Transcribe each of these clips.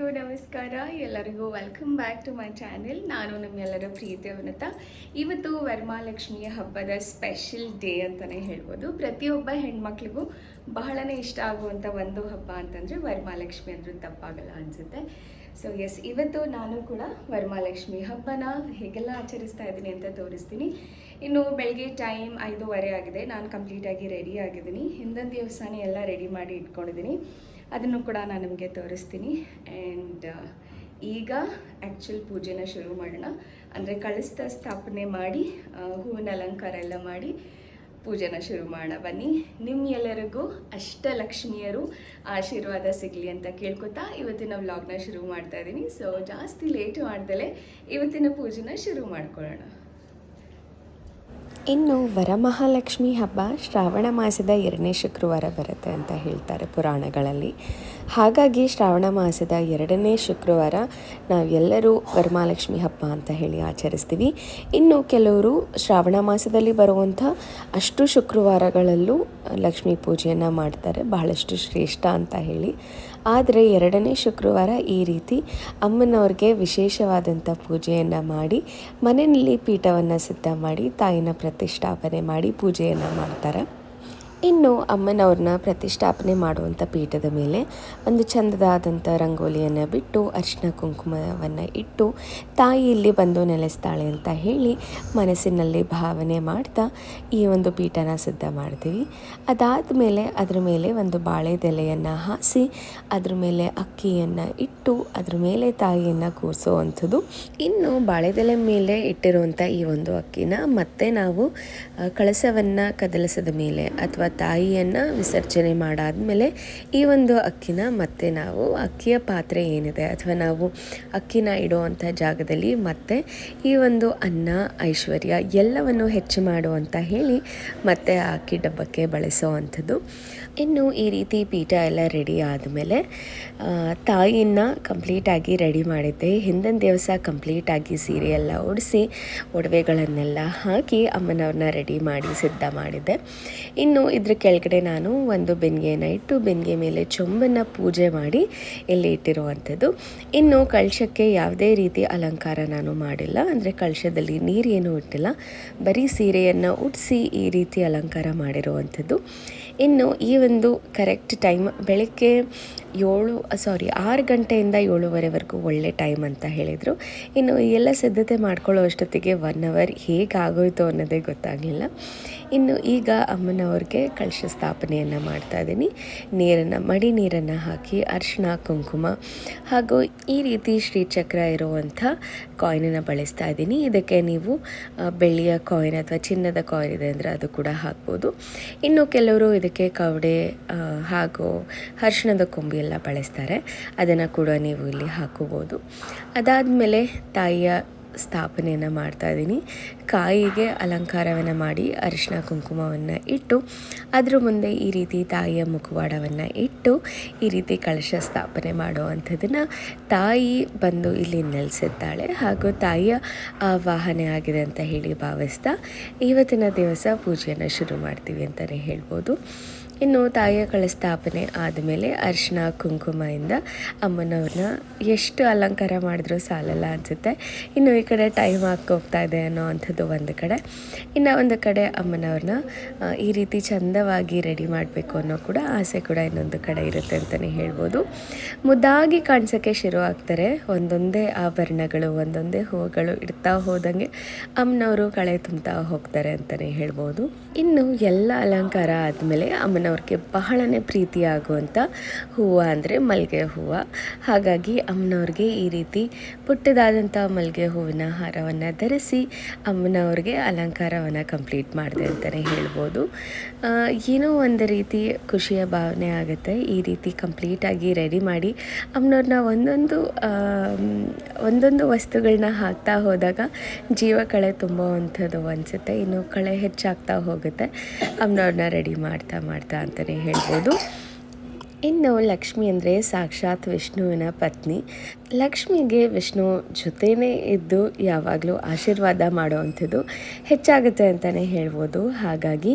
ಎಲ್ಲರಿಗೂ ನಮಸ್ಕಾರ, ಎಲ್ಲರಿಗೂ welcome back to my channel ನಾನು ನಿಮ್ಮೆಲ್ಲರ ಪ್ರೀತಿ ಅವನತ. ಇವತ್ತು ವರಮಹಾಲಕ್ಷ್ಮಿಯ ಹಬ್ಬದ ಸ್ಪೆಷಲ್ ಡೇ ಅಂತಲೇ ಹೇಳ್ಬೋದು. ಪ್ರತಿಯೊಬ್ಬ ಹೆಣ್ಮಕ್ಳಿಗೂ ಬಹಳನೇ ಇಷ್ಟ ಆಗುವಂಥ ಒಂದು ಹಬ್ಬ ಅಂತಂದರೆ ವರಮಹಾಲಕ್ಷ್ಮಿ ಅಂದ್ರೂ ತಪ್ಪಾಗಲ್ಲ ಅನಿಸುತ್ತೆ. ಸೊ ಎಸ್ ಇವತ್ತು ನಾನು ಕೂಡ ವರಮಹಾಲಕ್ಷ್ಮಿ ಹಬ್ಬನ ಹೇಗೆಲ್ಲ ಆಚರಿಸ್ತಾ ಇದ್ದೀನಿ ಅಂತ ತೋರಿಸ್ತೀನಿ. ಇನ್ನು ಬೆಳಗ್ಗೆ ಟೈಮ್ ಐದೂವರೆ ಆಗಿದೆ. ನಾನು ಕಂಪ್ಲೀಟಾಗಿ ರೆಡಿ ಆಗಿದ್ದೀನಿ. ಹಿಂದಿನ ದಿವಸನೇ ಎಲ್ಲ ರೆಡಿ ಮಾಡಿ ಇಟ್ಕೊಂಡಿದ್ದೀನಿ. ಅದನ್ನು ಕೂಡ ನಾನು ನಿಮಗೆ ತೋರಿಸ್ತೀನಿ. ಆ್ಯಂಡ್ ಈಗ ಆ್ಯಕ್ಚುಲ್ ಪೂಜೆನ ಶುರು ಮಾಡೋಣ. ಅಂದರೆ ಕಳಿಸ್ತ ಸ್ಥಾಪನೆ ಮಾಡಿ ಹೂವಿನ ಅಲಂಕಾರ ಎಲ್ಲ ಮಾಡಿ ಪೂಜೆನ ಶುರು ಮಾಡೋಣ. ಬನ್ನಿ. ನಿಮ್ಮೆಲ್ಲರಿಗೂ ಅಷ್ಟಲಕ್ಷ್ಮಿಯರು ಆಶೀರ್ವಾದ ಸಿಗಲಿ ಅಂತ ಕೇಳ್ಕೊತಾ ಇವತ್ತಿನ ವ್ಲಾಗ್ನ ಶುರು ಮಾಡ್ತಾ ಇದ್ದೀನಿ. ಸೊ ಜಾಸ್ತಿ ಲೇಟ್ ಮಾಡ್ದಲೇ ಇವತ್ತಿನ ಪೂಜೆನ ಶುರು ಮಾಡ್ಕೊಳ್ಳೋಣ. ಇನ್ನು ವರಮಹಾಲಕ್ಷ್ಮಿ ಹಬ್ಬ ಶ್ರಾವಣ ಮಾಸದ ಎರಡನೇ ಶುಕ್ರವಾರ ಬರುತ್ತೆ ಅಂತ ಹೇಳ್ತಾರೆ ಪುರಾಣಗಳಲ್ಲಿ. ಹಾಗಾಗಿ ಶ್ರಾವಣ ಮಾಸದ ಎರಡನೇ ಶುಕ್ರವಾರ ನಾವೆಲ್ಲರೂ ವರಮಹಾಲಕ್ಷ್ಮಿ ಹಬ್ಬ ಅಂತ ಹೇಳಿ ಆಚರಿಸ್ತೀವಿ. ಇನ್ನು ಕೆಲವರು ಶ್ರಾವಣ ಮಾಸದಲ್ಲಿ ಬರುವಂಥ ಅಷ್ಟು ಶುಕ್ರವಾರಗಳಲ್ಲೂ ಲಕ್ಷ್ಮೀ ಪೂಜೆಯನ್ನು ಮಾಡ್ತಾರೆ. ಬಹಳಷ್ಟು ಶ್ರೇಷ್ಠ ಅಂತ ಹೇಳಿ. ಆದರೆ ಎರಡನೇ ಶುಕ್ರವಾರ ಈ ರೀತಿ ಅಮ್ಮನವ್ರಿಗೆ ವಿಶೇಷವಾದಂಥ ಪೂಜೆಯನ್ನು ಮಾಡಿ, ಮನೆಯಲ್ಲಿ ಪೀಠವನ್ನು ಸಿದ್ಧ ಮಾಡಿ, ತಾಯಿನ ಪ್ರತಿಷ್ಠಾಪನೆ ಮಾಡಿ ಪೂಜೆಯನ್ನು ಮಾಡ್ತಾರೆ. ಇನ್ನು ಅಮ್ಮನವ್ರನ್ನ ಪ್ರತಿಷ್ಠಾಪನೆ ಮಾಡುವಂಥ ಪೀಠದ ಮೇಲೆ ಒಂದು ಚಂದದಾದಂಥ ರಂಗೋಲಿಯನ್ನು ಬಿಟ್ಟು ಅರ್ಶಿನ ಕುಂಕುಮವನ್ನು ಇಟ್ಟು ತಾಯಿ ಇಲ್ಲಿ ಬಂದು ನೆಲೆಸ್ತಾಳೆ ಅಂತ ಹೇಳಿ ಮನಸ್ಸಿನಲ್ಲಿ ಭಾವನೆ ಮಾಡ್ತಾ ಈ ಒಂದು ಪೀಠನ ಸಿದ್ಧ ಮಾಡ್ತೀವಿ. ಅದಾದ ಮೇಲೆ ಅದರ ಮೇಲೆ ಒಂದು ಬಾಳೆದೆಲೆಯನ್ನು ಹಾಸಿ ಅದ್ರ ಮೇಲೆ ಅಕ್ಕಿಯನ್ನು ಇಟ್ಟು ಅದ್ರ ಮೇಲೆ ತಾಯಿಯನ್ನು ಕೂರಿಸೋವಂಥದ್ದು. ಇನ್ನು ಬಾಳೆದೆಲೆ ಮೇಲೆ ಇಟ್ಟಿರುವಂಥ ಈ ಒಂದು ಅಕ್ಕಿನ ಮತ್ತೆ ನಾವು ಕಳಸವನ್ನು ಕದಲಿಸದ ಮೇಲೆ ಅಥವಾ ತಾಯಿಯನ್ನು ವಿಸರ್ಜನೆ ಮಾಡಾದಮೇಲೆ ಈ ಒಂದು ಅಕ್ಕಿನ ಮತ್ತೆ ನಾವು ಅಕ್ಕಿಯ ಪಾತ್ರೆ ಏನಿದೆ ಅಥವಾ ನಾವು ಅಕ್ಕಿನ ಇಡುವಂಥ ಜಾಗದಲ್ಲಿ ಮತ್ತೆ ಈ ಒಂದು ಅನ್ನ, ಐಶ್ವರ್ಯ ಎಲ್ಲವನ್ನು ಹೆಚ್ಚು ಮಾಡುವಂತ ಹೇಳಿ ಮತ್ತೆ ಆ ಅಕ್ಕಿ ಡಬ್ಬಕ್ಕೆ ಬಳಸೋ ಇನ್ನು ಈ ರೀತಿ ಪೀಠ ಎಲ್ಲ ರೆಡಿ ಆದಮೇಲೆ ತಾಯಿನ ಕಂಪ್ಲೀಟಾಗಿ ರೆಡಿ ಮಾಡಿದ್ದೆ. ಹಿಂದಿನ ದಿವಸ ಕಂಪ್ಲೀಟಾಗಿ ಸೀರೆ ಎಲ್ಲ ಉಡಿಸಿ, ಒಡವೆಗಳನ್ನೆಲ್ಲ ಹಾಕಿ ಅಮ್ಮನವ್ರನ್ನ ರೆಡಿ ಮಾಡಿ ಸಿದ್ಧ ಮಾಡಿದ್ದೆ. ಇನ್ನು ಇದ್ರ ಕೆಳಗಡೆ ನಾನು ಒಂದು ಬೆನ್ಗೆಯನ್ನು ಇಟ್ಟು, ಬೆನ್ಗೆ ಮೇಲೆ ಚೊಂಬನ್ನು ಪೂಜೆ ಮಾಡಿ ಇಲ್ಲಿ ಇಟ್ಟಿರುವಂಥದ್ದು. ಇನ್ನು ಕಳಶಕ್ಕೆ ಯಾವುದೇ ರೀತಿ ಅಲಂಕಾರ ನಾನು ಮಾಡಿಲ್ಲ. ಅಂದರೆ ಕಳಶದಲ್ಲಿ ನೀರೇನು ಇಟ್ಟಿಲ್ಲ. ಬರೀ ಸೀರೆಯನ್ನು ಉಡಿಸಿ ಈ ರೀತಿ ಅಲಂಕಾರ ಮಾಡಿರುವಂಥದ್ದು. ಇನ್ನು ಈ ಒಂದು ಕರೆಕ್ಟ್ ಟೈಮ್ ಬೆಳಗ್ಗೆ ಏಳು ಸಾರಿ ಆರು ಗಂಟೆಯಿಂದ ಏಳುವರೆವರೆಗೂ ಒಳ್ಳೆ ಟೈಮ್ ಅಂತ ಹೇಳಿದರು. ಇನ್ನು ಎಲ್ಲ ಸಿದ್ಧತೆ ಮಾಡ್ಕೊಳ್ಳೋ ಅಷ್ಟೊತ್ತಿಗೆ ಒನ್ ಅವರ್ ಹೇಗಾಗೋಯ್ತು ಅನ್ನೋದೇ ಗೊತ್ತಾಗಲಿಲ್ಲ. ಇನ್ನು ಈಗ ಅಮ್ಮನವ್ರಿಗೆ ಕಳಶ ಸ್ಥಾಪನೆಯನ್ನು ಮಾಡ್ತಾ ಇದ್ದೀನಿ. ನೀರನ್ನು, ಮಡಿ ನೀರನ್ನು ಹಾಕಿ ಅರ್ಶಿಣ, ಕುಂಕುಮ ಹಾಗೂ ಈ ರೀತಿ ಶ್ರೀಚಕ್ರ ಇರುವಂಥ ಕಾಯಿನನ್ನು ಬಳಸ್ತಾ ಇದ್ದೀನಿ. ಇದಕ್ಕೆ ನೀವು ಬೆಳ್ಳಿಯ ಕಾಯಿನ್ ಅಥವಾ ಚಿನ್ನದ ಕಾಯಿನ್ ಇದೆ ಅಂದರೆ ಅದು ಕೂಡ ಹಾಕ್ಬೋದು. ಇನ್ನು ಕೆಲವರು ಇದಕ್ಕೆ ಕವಡೆ ಹಾಗೂ ಅರ್ಶಿಣದ ಕೊಂಬು ಎಲ್ಲ ಬಳಸ್ತಾರೆ. ಅದನ್ನು ಕೂಡ ನೀವು ಇಲ್ಲಿ ಹಾಕೋಬೋದು. ಅದಾದಮೇಲೆ ತಾಯಿಯ ಸ್ಥಾಪನೆಯನ್ನು ಮಾಡ್ತಾ ಇದ್ದೀನಿ. ಕಾಯಿಗೆ ಅಲಂಕಾರವನ್ನು ಮಾಡಿ ಅರಿಶಿನ ಕುಂಕುಮವನ್ನು ಇಟ್ಟು, ಅದರ ಮುಂದೆ ಈ ರೀತಿ ತಾಯಿಯ ಮುಖವಾಡವನ್ನು ಇಟ್ಟು, ಈ ರೀತಿ ಕಳಶ ಸ್ಥಾಪನೆ ಮಾಡುವಂಥದ್ದನ್ನು ತಾಯಿ ಬಂದು ಇಲ್ಲಿ ನೆಲೆಸಿದ್ದಾಳೆ ಹಾಗೂ ತಾಯಿಯ ವಾಹನೆ ಆಗಿದೆ ಅಂತ ಹೇಳಿ ಭಾವಿಸ್ತಾ, ಇವತ್ತಿನ ದಿವಸ ಪೂಜೆಯನ್ನು ಶುರು ಮಾಡ್ತೀವಿ ಅಂತಲೇ ಹೇಳ್ಬೋದು. ಇನ್ನು ತಾಯಿಯ ಕಳಸ್ಥಾಪನೆ ಆದಮೇಲೆ ಅರಿಶಿನ ಕುಂಕುಮದಿಂದ ಅಮ್ಮನವ್ರನ್ನ ಎಷ್ಟು ಅಲಂಕಾರ ಮಾಡಿದ್ರೂ ಸಾಲಲ್ಲ ಅನಿಸುತ್ತೆ. ಇನ್ನು ಈ ಕಡೆ ಟೈಮ್ ಹೋಗ್ತಾ ಇದೆ ಅನ್ನೋ ಅಂಥದ್ದು ಒಂದು ಕಡೆ. ಇನ್ನು ಒಂದು ಕಡೆ ಅಮ್ಮನವ್ರನ್ನ ಈ ರೀತಿ ಚಂದವಾಗಿ ರೆಡಿ ಮಾಡಬೇಕು ಅನ್ನೋ ಕೂಡ ಆಸೆ ಕೂಡ ಇನ್ನೊಂದು ಕಡೆ ಇರುತ್ತೆ ಅಂತಲೇ ಹೇಳ್ಬೋದು. ಮುದ್ದಾಗಿ ಕಾಣಿಸೋಕ್ಕೆ ಶುರು ಆಗ್ತಾರೆ. ಒಂದೊಂದೇ ಆಭರಣಗಳು, ಒಂದೊಂದೇ ಹೂವುಗಳು ಇಡ್ತಾ ಹೋದಂಗೆ ಅಮ್ಮನವರು ಕಳೆ ತುಂಬ್ತಾ ಹೋಗ್ತಾರೆ ಅಂತಲೇ ಹೇಳ್ಬೋದು. ಇನ್ನು ಎಲ್ಲ ಅಲಂಕಾರ ಆದಮೇಲೆ ಅಮ್ಮನವ್ರಿಗೆ ಬಹಳನೇ ಪ್ರೀತಿಯಾಗುವಂಥ ಹೂವು ಅಂದರೆ ಮಲ್ಲಿಗೆ ಹೂವು. ಹಾಗಾಗಿ ಅಮ್ಮನವ್ರಿಗೆ ಈ ರೀತಿ ಪುಟ್ಟದಾದಂಥ ಮಲ್ಲಿಗೆ ಹೂವಿನ ಹಾರವನ್ನು ಧರಿಸಿ ಅಮ್ಮನವ್ರಿಗೆ ಅಲಂಕಾರವನ್ನು ಕಂಪ್ಲೀಟ್ ಮಾಡಿದೆ ಅಂತಲೇ ಹೇಳ್ಬೋದು. ಏನೋ ಒಂದು ರೀತಿ ಖುಷಿಯ ಭಾವನೆ ಆಗುತ್ತೆ. ಈ ರೀತಿ ಕಂಪ್ಲೀಟಾಗಿ ರೆಡಿ ಮಾಡಿ ಅಮ್ಮನವ್ರನ್ನ ಒಂದೊಂದು ಒಂದೊಂದು ವಸ್ತುಗಳನ್ನ ಹಾಕ್ತಾ ಹೋದಾಗ ಜೀವ ಕಳೆ ತುಂಬುವಂಥದ್ದು ಅನಿಸುತ್ತೆ. ಇನ್ನು ಕಳೆ ಹೆಚ್ಚಾಗ್ತಾ ಹೋಗುತ್ತೆ. ಅಮ್ಮನವ್ರನ್ನ ರೆಡಿ ಮಾಡ್ತಾ ಮಾಡ್ತಾ ಅಂತಲೇ ಹೇಳ್ಬೋದು. ಇನ್ನು ಲಕ್ಷ್ಮಿ ಅಂದರೆ ಸಾಕ್ಷಾತ್ ವಿಷ್ಣುವಿನ ಪತ್ನಿ. ಲಕ್ಷ್ಮಿಗೆ ವಿಷ್ಣು ಜೊತೆನೇ ಇದ್ದು ಯಾವಾಗಲೂ ಆಶೀರ್ವಾದ ಮಾಡುವಂಥದ್ದು ಹೆಚ್ಚಾಗುತ್ತೆ ಅಂತಲೇ ಹೇಳ್ಬೋದು. ಹಾಗಾಗಿ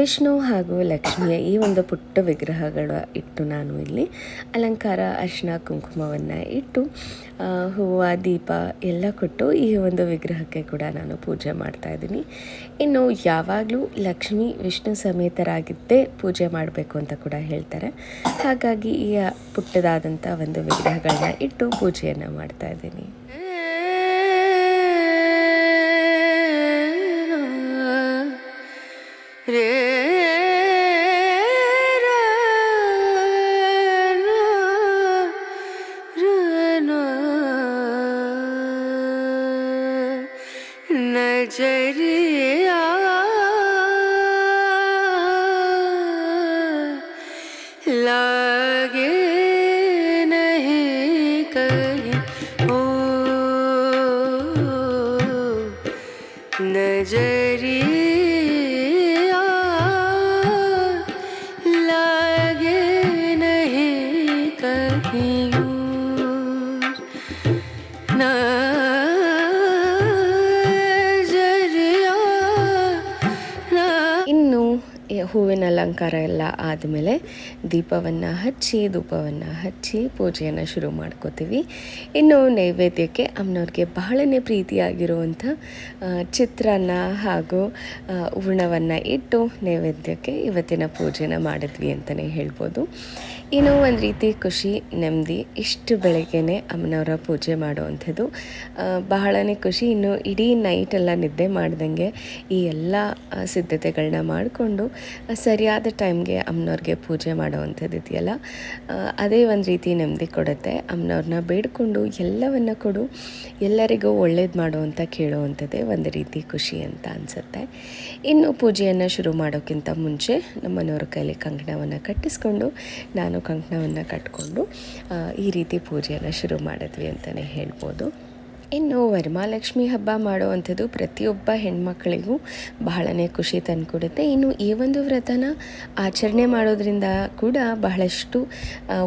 ವಿಷ್ಣು ಹಾಗೂ ಲಕ್ಷ್ಮಿಯ ಈ ಒಂದು ಪುಟ್ಟ ವಿಗ್ರಹಗಳ ಇಟ್ಟು ನಾನು ಇಲ್ಲಿ ಅಲಂಕಾರ ಅರ್ಶಿನ ಕುಂಕುಮವನ್ನು ಇಟ್ಟು ಹೂವ, ದೀಪ ಎಲ್ಲ ಕೊಟ್ಟು ಈ ಒಂದು ವಿಗ್ರಹಕ್ಕೆ ಕೂಡ ನಾನು ಪೂಜೆ ಮಾಡ್ತಾ ಇದ್ದೀನಿ. ಇನ್ನು ಯಾವಾಗಲೂ ಲಕ್ಷ್ಮಿ, ವಿಷ್ಣು ಸಮೇತರಾಗಿದ್ದೇ ಪೂಜೆ ಮಾಡಬೇಕು ಅಂತ ಕೂಡ ಹೇಳ್ತಾರೆ. ಹಾಗಾಗಿ ಈ ಪುಟ್ಟದಾದಂಥ ಒಂದು ವಿಗ್ರಹಗಳನ್ನ ಇಟ್ಟು ಪೂಜೆಯನ್ನು ಮಾಡ್ತಾ ಇದ್ದೀನಿ. ರೇ ಅಲಂಕಾರ ಎಲ್ಲ ಆದಮೇಲೆ ದೀಪವನ್ನು ಹಚ್ಚಿ, ಧೂಪವನ್ನು ಹಚ್ಚಿ ಪೂಜೆಯನ್ನು ಶುರು ಮಾಡ್ಕೋತೀವಿ. ಇನ್ನು ನೈವೇದ್ಯಕ್ಕೆ ಅಮ್ಮನವ್ರಿಗೆ ಬಹಳನೇ ಪ್ರೀತಿಯಾಗಿರುವಂಥ ಚಿತ್ರಾನ್ನ ಹಾಗೂ ಹೂರ್ಣವನ್ನು ಇಟ್ಟು ನೈವೇದ್ಯಕ್ಕೆ ಇವತ್ತಿನ ಪೂಜೆನ ಮಾಡಿದ್ವಿ ಅಂತಲೇ ಹೇಳ್ಬೋದು. ಇನ್ನು ಒಂದು ರೀತಿ ಖುಷಿ, ನೆಮ್ಮದಿ, ಇಷ್ಟು ಬೆಳಗ್ಗೆನೆ ಅಮ್ಮನವರ ಪೂಜೆ ಮಾಡುವಂಥದ್ದು. ಬಹಳನೇ ಖುಷಿ. ಇನ್ನು ಇಡೀ ನೈಟೆಲ್ಲ ನಿದ್ದೆ ಮಾಡ್ದಂಗೆ ಈ ಎಲ್ಲ ಸಿದ್ಧತೆಗಳನ್ನ ಮಾಡಿಕೊಂಡು ಸರಿಯಾದ ಟೈಮ್ಗೆ ಅಮ್ಮನವ್ರಿಗೆ ಪೂಜೆ ಮಾಡೋವಂಥದ್ದು ಇದೆಯಲ್ಲ ಅದೇ ಒಂದು ರೀತಿ ನೆಮ್ಮದಿ ಕೊಡುತ್ತೆ. ಅಮ್ಮನವ್ರನ್ನ ಬೇಡಿಕೊಂಡು ಎಲ್ಲವನ್ನು ಕೊಡು, ಎಲ್ಲರಿಗೂ ಒಳ್ಳೇದು ಮಾಡುವಂಥ ಕೇಳುವಂಥದ್ದೇ ಒಂದು ರೀತಿ ಖುಷಿ ಅಂತ ಅನಿಸುತ್ತೆ. ಇನ್ನು ಪೂಜೆಯನ್ನು ಶುರು ಮಾಡೋಕ್ಕಿಂತ ಮುಂಚೆ ನಮ್ಮನೆಯವ್ರ ಕೈಲಿ ಕಂಕಣವನ್ನು ಕಟ್ಟಿಸ್ಕೊಂಡು, ನಾನು ಕಂಕಣವನ್ನು ಕಟ್ಕೊಂಡು ಈ ರೀತಿ ಪೂಜೆಯನ್ನು ಶುರು ಮಾಡಿದ್ವಿ ಅಂತಲೇ ಹೇಳ್ಬೋದು. ಇನ್ನು ವರಮಹಾಲಕ್ಷ್ಮಿ ಹಬ್ಬ ಮಾಡುವಂಥದ್ದು ಪ್ರತಿಯೊಬ್ಬ ಹೆಣ್ಮಕ್ಳಿಗೂ ಬಹಳನೇ ಖುಷಿ ತಂದುಕೊಡುತ್ತೆ. ಇನ್ನು ಈ ಒಂದು ವ್ರತನ ಆಚರಣೆ ಮಾಡೋದ್ರಿಂದ ಕೂಡ ಬಹಳಷ್ಟು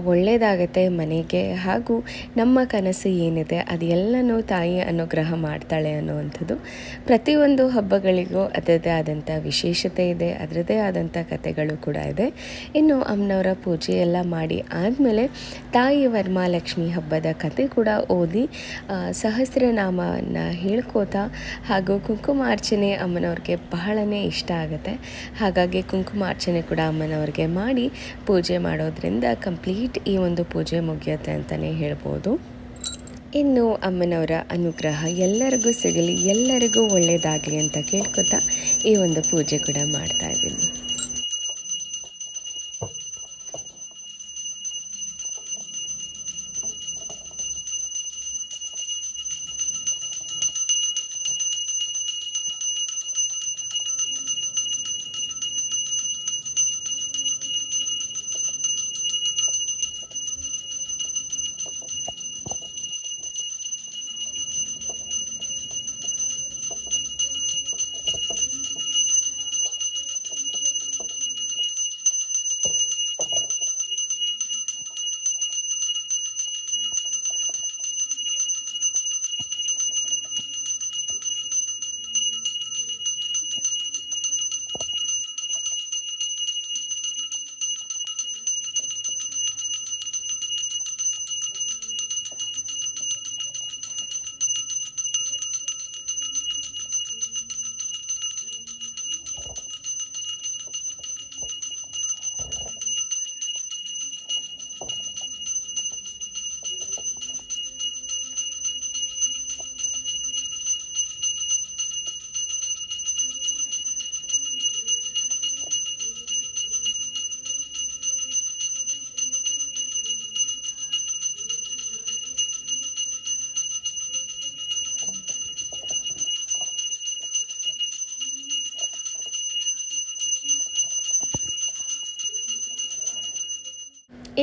ಒಳ್ಳೆಯದಾಗತ್ತೆ ಮನೆಗೆ ಹಾಗೂ ನಮ್ಮ ಕನಸು ಏನಿದೆ ಅದೆಲ್ಲನೂ ತಾಯಿ ಅನುಗ್ರಹ ಮಾಡ್ತಾಳೆ ಅನ್ನುವಂಥದ್ದು. ಪ್ರತಿಯೊಂದು ಹಬ್ಬಗಳಿಗೂ ಅದರದೇ ಆದಂಥ ವಿಶೇಷತೆ ಇದೆ ಅದರದೇ ಆದಂಥ ಕಥೆಗಳು ಕೂಡ ಇದೆ. ಇನ್ನು ಅಮ್ಮನವರ ಪೂಜೆ ಎಲ್ಲ ಮಾಡಿ ಆದಮೇಲೆ ತಾಯಿ ವರಮಹಾಲಕ್ಷ್ಮಿ ಹಬ್ಬದ ಕತೆ ಕೂಡ ಓದಿ ಆ, ಸಹಸ್ರನಾಮವನ್ನು ಹೇಳ್ಕೋತಾ ಹಾಗೂ ಕುಂಕುಮಾರ್ಚನೆ ಅಮ್ಮನವ್ರಿಗೆ ಬಹಳನೇ ಇಷ್ಟ ಆಗುತ್ತೆ. ಹಾಗಾಗಿ ಕುಂಕುಮಾರ್ಚನೆ ಕೂಡ ಅಮ್ಮನವ್ರಿಗೆ ಮಾಡಿ ಪೂಜೆ ಮಾಡೋದ್ರಿಂದ ಕಂಪ್ಲೀಟ್ ಈ ಒಂದು ಪೂಜೆ ಮುಗಿಯುತ್ತೆ ಅಂತಲೇ ಹೇಳ್ಬೋದು. ಇನ್ನು ಅಮ್ಮನವರ ಅನುಗ್ರಹ ಎಲ್ಲರಿಗೂ ಸಿಗಲಿ, ಎಲ್ಲರಿಗೂ ಒಳ್ಳೆಯದಾಗಲಿ ಅಂತ ಕೇಳ್ಕೊತಾ ಈ ಒಂದು ಪೂಜೆ ಕೂಡ ಮಾಡ್ತಾ ಇದ್ದೀನಿ.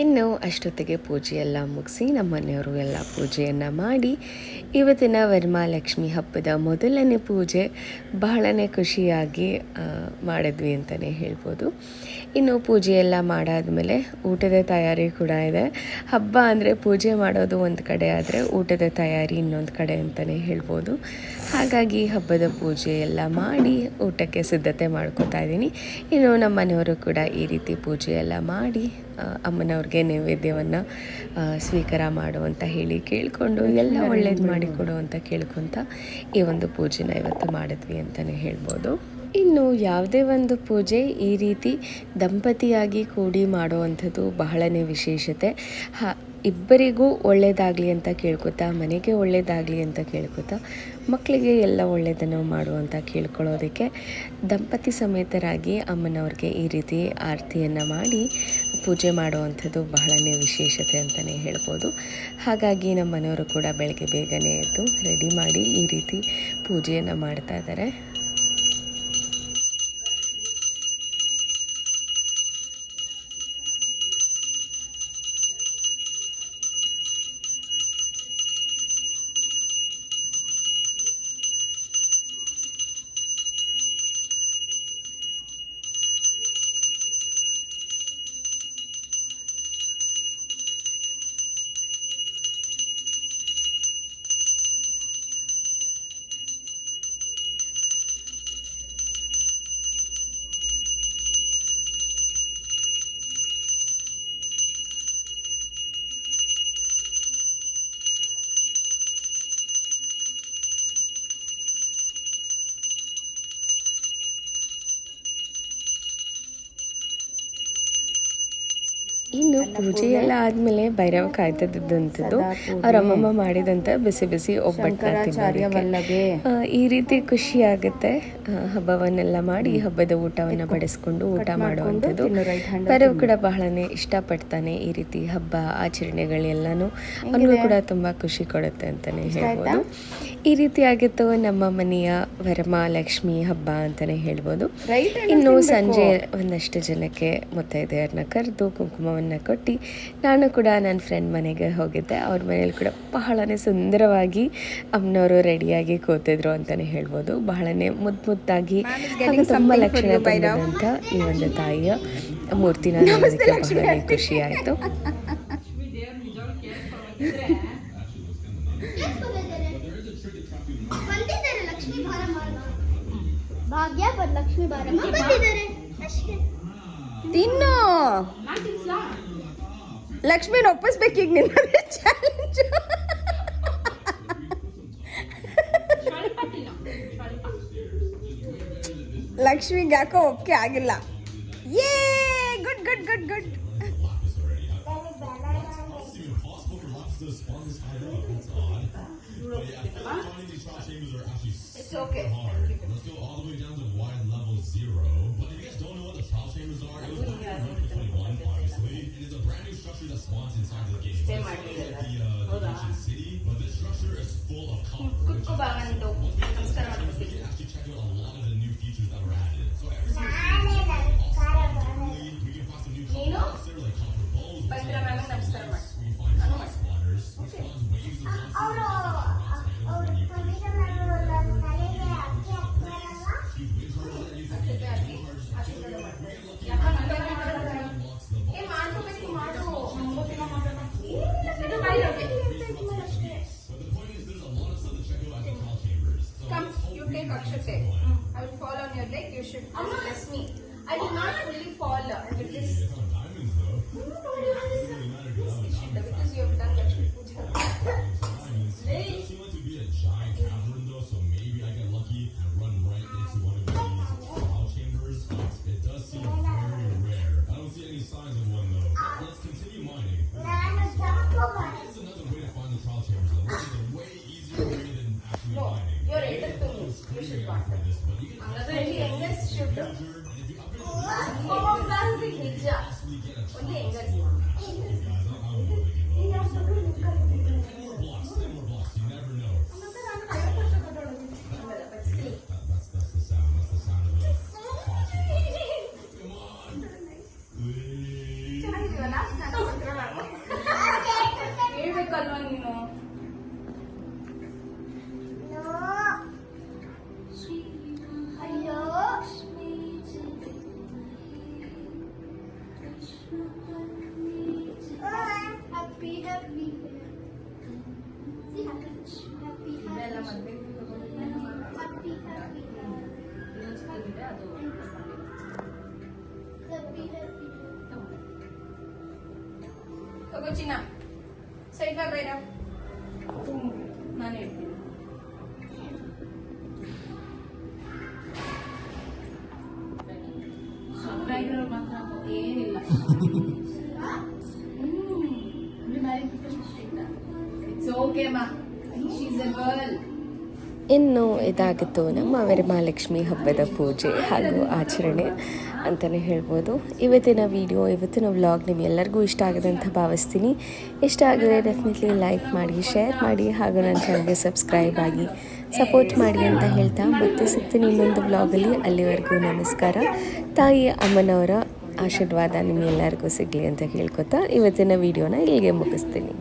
ಇನ್ನು ಅಷ್ಟೊತ್ತಿಗೆ ಪೂಜೆಯೆಲ್ಲ ಮುಗಿಸಿ ನಮ್ಮ ಮನೆಯವರು ಎಲ್ಲ ಪೂಜೆಯನ್ನು ಮಾಡಿ ಇವತ್ತಿನ ವರಮಹಾಲಕ್ಷ್ಮಿ ಹಬ್ಬದ ಮೊದಲನೇ ಪೂಜೆ ಬಹಳನೇ ಖುಷಿಯಾಗಿ ಮಾಡಿದ್ವಿ ಅಂತಲೇ ಹೇಳ್ಬೋದು. ಇನ್ನು ಪೂಜೆ ಎಲ್ಲ ಮಾಡಾದಮೇಲೆ ಊಟದ ತಯಾರಿ ಕೂಡ ಇದೆ. ಹಬ್ಬ ಅಂದರೆ ಪೂಜೆ ಮಾಡೋದು ಒಂದು ಕಡೆ ಆದರೆ ಊಟದ ತಯಾರಿ ಇನ್ನೊಂದು ಕಡೆ ಅಂತಲೇ ಹೇಳ್ಬೋದು. ಹಾಗಾಗಿ ಹಬ್ಬದ ಪೂಜೆ ಎಲ್ಲ ಮಾಡಿ ಊಟಕ್ಕೆ ಸಿದ್ಧತೆ ಮಾಡ್ಕೋತಾ ಇದ್ದೀನಿ. ಇನ್ನು ನಮ್ಮ ಮನೆಯವರು ಕೂಡ ಈ ರೀತಿ ಪೂಜೆ ಎಲ್ಲ ಮಾಡಿ ಅಮ್ಮನವ್ರಿಗೆ ನೈವೇದ್ಯವನ್ನು ಸ್ವೀಕಾರ ಮಾಡು ಅಂತ ಹೇಳಿ ಕೇಳಿಕೊಂಡು, ಎಲ್ಲ ಒಳ್ಳೇದು ಮಾಡಿಕೊಡು ಅಂತ ಕೇಳ್ಕೊತ ಈ ಒಂದು ಪೂಜೆನ ಇವತ್ತು ಮಾಡಿದ್ವಿ ಅಂತಲೇ ಹೇಳ್ಬೋದು. ಇನ್ನು ಯಾವುದೇ ಒಂದು ಪೂಜೆ ಈ ರೀತಿ ದಂಪತಿಯಾಗಿ ಕೂಡಿ ಮಾಡುವಂಥದ್ದು ಬಹಳನೇ ವಿಶೇಷತೆ. ಹಾ, ಇಬ್ಬರಿಗೂ ಒಳ್ಳೆಯದಾಗಲಿ ಅಂತ ಕೇಳ್ಕೊತಾ, ಮನೆಗೆ ಒಳ್ಳೆಯದಾಗಲಿ ಅಂತ ಕೇಳ್ಕೊತಾ ಮಕ್ಕಳಿಗೆ ಎಲ್ಲ ಒಳ್ಳೆಯದನ್ನು ಮಾಡುವಂತ ಕೇಳ್ಕೊಳ್ಳೋದಕ್ಕೆ ದಂಪತಿ ಸಮೇತರಾಗಿ ಅಮ್ಮನವ್ರಿಗೆ ಈ ರೀತಿ ಆರತಿಯನ್ನು ಮಾಡಿ ಪೂಜೆ ಮಾಡುವಂಥದ್ದು ಬಹಳನೇ ವಿಶೇಷತೆ ಅಂತಲೇ ಹೇಳ್ಬೋದು. ಹಾಗಾಗಿ ನಮ್ಮ ಮನೆಯವರು ಕೂಡ ಬೆಳಗ್ಗೆ ಬೇಗನೆ ಎದ್ದು ರೆಡಿ ಮಾಡಿ ಈ ರೀತಿ ಪೂಜೆಯನ್ನು ಮಾಡ್ತಾ ಇದ್ದಾರೆ. ಇನ್ನು ಪೂಜೆ ಎಲ್ಲ ಆದಮೇಲೆ ಭೈರವ ಕಾಯ್ತದಂತದ್ದು ಅವ್ರ ಅಮ್ಮಮ್ಮ ಮಾಡಿದಂತ ಬಿಸಿ ಬಿಸಿ ಒಬ್ಬಟ್ಟನ್ನ ತಿನ್ನೋದಕ್ಕೆ. ಈ ರೀತಿ ಖುಷಿ ಆಗುತ್ತೆ. ಹಬ್ಬವನ್ನೆಲ್ಲ ಮಾಡಿ ಹಬ್ಬದ ಊಟವನ್ನ ಬಡಿಸ್ಕೊಂಡು ಊಟ ಮಾಡುವಂಥದ್ದು. ಭೈರವ್ ಕೂಡ ಬಹಳನೇ ಇಷ್ಟಪಡ್ತಾನೆ ಈ ರೀತಿ ಹಬ್ಬ ಆಚರಣೆಗಳೆಲ್ಲನೂ ಅವನಿಗೂ ಕೂಡ ತುಂಬಾ ಖುಷಿ ಕೊಡುತ್ತೆ ಅಂತಾನೆ ಹೇಳ್ಬೋದು. ಈ ರೀತಿ ಆಗಿತ್ತು ನಮ್ಮ ಮನೆಯ ವರಮಹಾಲಕ್ಷ್ಮಿ ಹಬ್ಬ ಅಂತಾನೆ ಹೇಳ್ಬೋದು. ಇನ್ನು ಸಂಜೆ ಒಂದಷ್ಟು ಜನಕ್ಕೆ ಮುತ್ತೈದೆಯರನ್ನ ಕರೆದು ಕುಂಕುಮವನ್ನು ಕೊಟ್ಟು ನಾನು ಕೂಡ ನನ್ನ ಫ್ರೆಂಡ್ ಮನೆಗೆ ಹೋಗಿದ್ದೆ. ಅವ್ರ ಮನೇಲಿ ಕೂಡ ಬಹಳನೇ ಸುಂದರವಾಗಿ ಅಮ್ಮನವರು ರೆಡಿಯಾಗಿ ಕೂತಿದ್ರು ಅಂತಲೇ ಹೇಳ್ಬೋದು. ಬಹಳನೇ ಮುದ್ದು ಮುದ್ದಾಗಿ ಹಾಗೂ ತುಂಬ ಲಕ್ಷಣ ಬಂದಂಥ ಈ ಒಂದು ತಾಯಿಯ ಮೂರ್ತಿನ ನೋಡೋದಕ್ಕೆ ಬಹಳನೇ ಖುಷಿ ಆಯಿತು. ಬಾರಮ್ಮ ಭಾಗ್ಯ ಬರ್ ಲಕ್ಷ್ಮೀ ಬಾರಮ್ಮ ಬಂದಿದ್ದಾರೆ. ಅಷ್ಟೇ. ತಿನ್ನು. ಲಕ್ಷ್ಮಿನ ಒಪ್ಪಿಸ್ಬೇಕೀಗ ನಿನ್ನ ಚಾಲೆಂಜ್ ಲಕ್ಷ್ಮಿಗೆ ಯಾಕೋ ಒಪ್ಪಿಗೆ ಆಗಿಲ್ಲ. ಏ good good good good chambers are actually super okay. hard. Let's go all the way down to Y level zero. But if you guys don't know what the trial chambers are, it was not from 21, obviously. And it's a brand new structure that spawns inside the game. It's like the, uh, the Ancient City, but this structure is full of copper. Once we get to the actually check out a lot of ತಗೋ ಚಿನ್ನ side ಬಾ ಬೇಡ ನಾನು ಹೇಳ್ತೀನಿ ಸುಬ್ರಾಗಿರೋರು ಮಾತ್ರ ಏನಿಲ್ಲ it's okay ಮಾ she's a girl ಇನ್ನು ಇದಾಗಿತ್ತು ನಮ್ಮ ವರಮಹಾಲಕ್ಷ್ಮಿ ಹಬ್ಬದ ಪೂಜೆ ಹಾಗೂ ಆಚರಣೆ ಅಂತಲೇ ಹೇಳ್ಬೋದು. ಇವತ್ತಿನ ವಿಡಿಯೋ ಇವತ್ತಿನ ವ್ಲಾಗ್ ನಿಮ್ಮೆಲ್ಲರಿಗೂ ಇಷ್ಟ ಆಗಿದೆ ಅಂತ ಭಾವಿಸ್ತೀನಿ. ಇಷ್ಟ ಆಗಿದ್ರೆ ಡೆಫಿನೆಟ್ಲಿ ಲೈಕ್ ಮಾಡಿ ಶೇರ್ ಮಾಡಿ ಹಾಗೂ ನನ್ನ ಚಾನಲ್ಗೆ ಸಬ್ಸ್ಕ್ರೈಬ್ ಆಗಿ ಸಪೋರ್ಟ್ ಮಾಡಿ ಅಂತ ಹೇಳ್ತಾ ಮತ್ತೆ ಸಿಗ್ತೀನಿ ಇನ್ನೊಂದು ವ್ಲಾಗಲ್ಲಿ ಅಲ್ಲಿವರೆಗೂ ನಮಸ್ಕಾರ. ತಾಯಿ ಅಮ್ಮನವರ ಆಶೀರ್ವಾದ ನಿಮ್ಮೆಲ್ಲರಿಗೂ ಸಿಗಲಿ ಅಂತ ಹೇಳ್ಕೊತಾ ಇವತ್ತಿನ ವಿಡಿಯೋನ ಇಲ್ಲಿಗೆ ಮುಗಿಸ್ತೀನಿ.